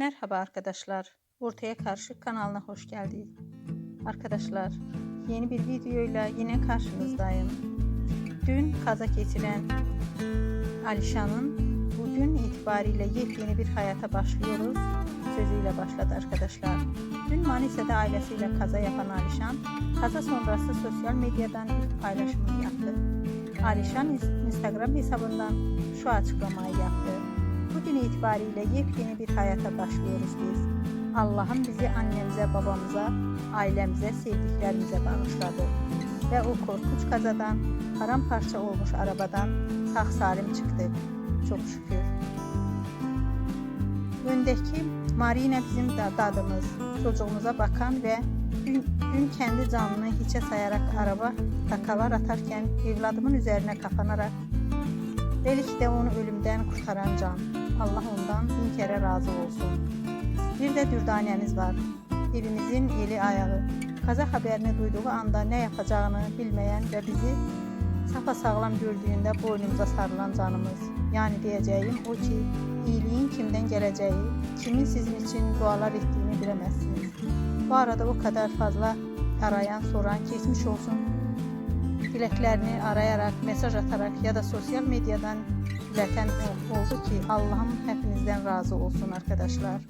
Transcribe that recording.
Merhaba arkadaşlar. Ortaya Karşı kanalına hoş geldiniz. Arkadaşlar, yeni bir videoyla yine karşınızdayım. Dün kaza geçiren Alişan'ın bugün itibariyle yepyeni bir hayata başlıyoruz sözüyle başladı arkadaşlar. Dün Manisa'da ailesiyle kaza yapan Alişan, kaza sonrası sosyal medyadan ilk paylaşımını yaptı. Alişan Instagram hesabından şu açıklamayı yaptı. Bugün itibariyle yepyeni bir hayata başlıyoruz biz. Allah'ım bizi annemize, babamıza, ailemize, sevdiklerimize bağışladı. Ve o korkunç kazadan, paramparça olmuş arabadan sağ salim çıktık. Çok şükür. Öndeki Marina bizim da dadımız, çocuğumuza bakan ve dün, dün kendi canını hiçe sayarak araba takalar atarken evladımın üzerine kapanarak Belki de onu ölümden kurtaran can. Allah ondan bin kere razı olsun. Bir de dürdanemiz var. Evimizin eli ayağı. Kaza haberini duyduğu anda ne yapacağını bilmeyen ve bizi sapasağlam gördüğünde boynumuza sarılan canımız. Yani diyeceğim o ki iyiliğin kimden geleceği, kimin sizin için dualar ettiğini bilemezsiniz. Bu arada o kadar fazla arayan, soran, geçmiş olsun dileklerini arayarak, mesaj atarak ya da sosyal medyadan ileten oldu ki Allah'ım hepinizden razı olsun arkadaşlar.